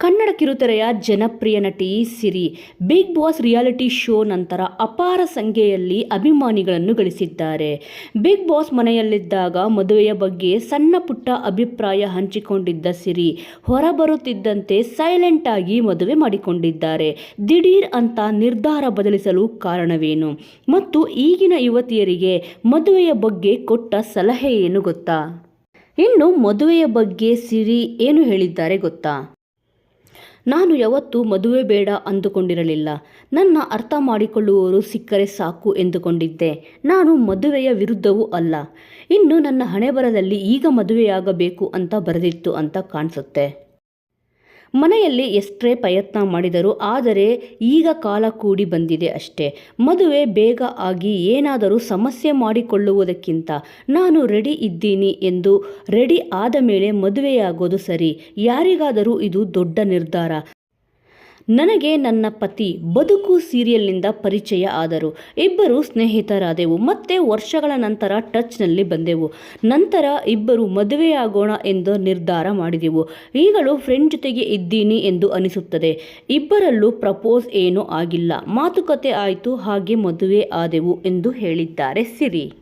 ಕನ್ನಡ ಕಿರುತೆರೆಯ ಜನಪ್ರಿಯ ನಟಿ Siri, Bigg Boss reality show ನಂತರ ಅಪಾರ ಸಂಖ್ಯೆಯಲ್ಲಿ ಅಭಿಮಾನಿಗಳನ್ನು ಗಳಿಸಿದ್ದಾರೆ. ಬಿಗ್ ಬಾಸ್ ಮನೆಯಲ್ಲಿದ್ದಾಗ ಮದುವೆಯ ಬಗ್ಗೆ ಸಣ್ಣ ಪುಟ್ಟ ಅಭಿಪ್ರಾಯ ಹಂಚಿಕೊಂಡಿದ್ದ ಸಿರಿ, ಹೊರಬರುತ್ತಿದ್ದಂತೆ ಸೈಲೆಂಟ್ ಆಗಿ ಮದುವೆ ಮಾಡಿಕೊಂಡಿದ್ದಾರೆ. ದಿಢೀರ್ ಅಂತ ನಿರ್ಧಾರ ಬದಲಿಸಲು ಕಾರಣವೇನು? ಮತ್ತು ಈಗಿನ ಯುವತಿಯರಿಗೆ ಮದುವೆಯ ಬಗ್ಗೆ ಕೊಟ್ಟ ಸಲಹೆ ಏನು ಗೊತ್ತಾ? ಇನ್ನು ಮದುವೆಯ ಬಗ್ಗೆ ಸಿರಿ ಏನು ಹೇಳಿದ್ದಾರೆ ಗೊತ್ತಾ? ನಾನು ಯಾವತ್ತೂ ಮದುವೆ ಬೇಡ ಅಂದುಕೊಂಡಿರಲಿಲ್ಲ. ನನ್ನ ಅರ್ಥ ಮಾಡಿಕೊಳ್ಳುವವರು ಸಿಕ್ಕರೆ ಸಾಕು ಎಂದುಕೊಂಡಿದ್ದೆ. ನಾನು ಮದುವೆಯ ವಿರುದ್ಧವೂ ಅಲ್ಲ. ಇನ್ನು ನನ್ನ ಹಣೆಬರದಲ್ಲಿ ಈಗ ಮದುವೆಯಾಗಬೇಕು ಅಂತ ಬರೆದಿತ್ತು ಅಂತ ಕಾಣಿಸುತ್ತೆ. ಮನೆಯಲ್ಲಿ ಎಷ್ಟೇ ಪ್ರಯತ್ನ ಮಾಡಿದರೂ ಆದರೆ ಈಗ ಕಾಲ ಕೂಡಿ ಬಂದಿದೆ ಅಷ್ಟೇ. ಮದುವೆ ಬೇಗ ಆಗಿ ಏನಾದರೂ ಸಮಸ್ಯೆ ಮಾಡಿಕೊಳ್ಳುವುದಕ್ಕಿಂತ ನಾನು ರೆಡಿ ಇದ್ದೀನಿ ಎಂದು ರೆಡಿ ಆದ ಮೇಲೆ ಮದುವೆಯಾಗೋದು ಸರಿ. ಯಾರಿಗಾದರೂ ಇದು ದೊಡ್ಡ ನಿರ್ಧಾರ. ನನಗೆ ನನ್ನ ಪತಿ ಬದುಕು ಸೀರಿಯಲ್ನಿಂದ ಪರಿಚಯ ಆದರು. ಇಬ್ಬರು ಸ್ನೇಹಿತರಾದೆವು. ಮತ್ತೆ ವರ್ಷಗಳ ನಂತರ ಟಚ್ನಲ್ಲಿ ಬಂದೆವು. ನಂತರ ಇಬ್ಬರು ಮದುವೆಯಾಗೋಣ ಎಂದು ನಿರ್ಧಾರ ಮಾಡಿದೆವು. ಈಗಲೂ ಫ್ರೆಂಡ್ ಜೊತೆಗೆ ಇದ್ದೀನಿ ಎಂದು ಅನಿಸುತ್ತದೆ. ಇಬ್ಬರಲ್ಲೂ ಪ್ರಪೋಸ್ ಏನೂ ಆಗಿಲ್ಲ. ಮಾತುಕತೆ ಆಯಿತು. ಹಾಗೆ ಮದುವೆ ಆದೆವು ಎಂದು ಹೇಳಿದ್ದಾರೆ ಸಿರಿ.